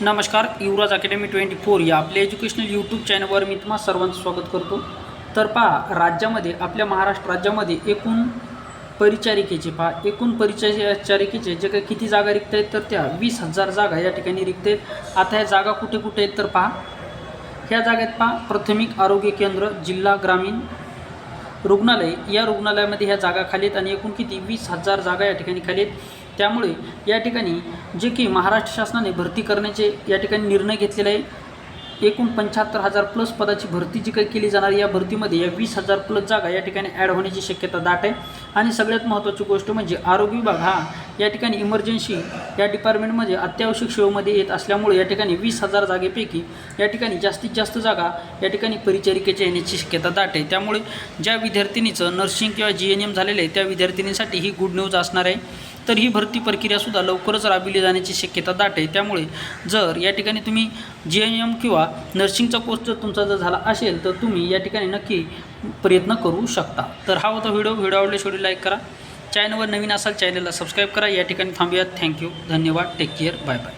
नमस्कार युवराज academy twenty four या आपल्या एज्युकेशनल यूट्यूब चॅनलवर मी तुम्हा सर्वांचं स्वागत करतो. तर पहा राज्यामध्ये आपल्या महाराष्ट्र राज्यामध्ये एकूण परिचारिकेचे पहा एकूण परिचारिकेचे जे काही किती जागा रिक्त आहेत तर त्या वीस हजार जागा या ठिकाणी रिक्त आहेत. आता ह्या जागा कुठे कुठे आहेत तर पहा. ह्या जागेत पहा प्राथमिक आरोग्य केंद्र जिल्हा ग्रामीण रुग्णालय. या रुग्णालयामध्ये ह्या जागा खाली आहेत आणि एकूण किती? वीस हजार जागा या ठिकाणी खाली आहेत. त्यामुळे या ठिकाणी जे की महाराष्ट्र शासनाने भरती करण्याचे या ठिकाणी निर्णय घेतलेला आहे. एकूण पंच्याहत्तर हजार प्लस पदाची भरती जी काही केली जाणार या भरतीमध्ये या वीस हजार प्लस जागा या ठिकाणी ॲड होण्याची शक्यता दाट आहे. आणि सगळ्यात महत्त्वाची गोष्ट म्हणजे आरोग्य विभाग हा या ठिकाणी इमर्जन्सी या डिपार्टमेंटमध्ये अत्यावश्यक सेवेमध्ये येत असल्यामुळे या ठिकाणी वीस हजार जागेपैकी या ठिकाणी जास्तीत जास्त जागा या ठिकाणी परिचारिकेच्या येण्याची शक्यता दाट आहे. त्यामुळे ज्या विद्यार्थिनीचं नर्सिंग किंवा जी एन एम झालेलं आहे त्या विद्यार्थिनीसाठी ही गुड न्यूज असणार आहे. तर ही भरती प्रक्रियासुद्धा लवकरच राबविली जाण्याची शक्यता दाट आहे. त्यामुळे जर या ठिकाणी तुम्ही जी एन एम किंवा नर्सिंगचा कोर्स जर तुमचा जर झाला असेल तर तुम्ही या ठिकाणी नक्की प्रयत्न करू शकता. तर हा होता व्हिडिओ. व्हिडिओ आवडल्यास व्हिडिओ लाईक करा. चॅनलवर नवीन असाल चॅनलला सबस्क्राईब करा. या ठिकाणी थांबूयात. थँक्यू धन्यवाद. Take care bye bye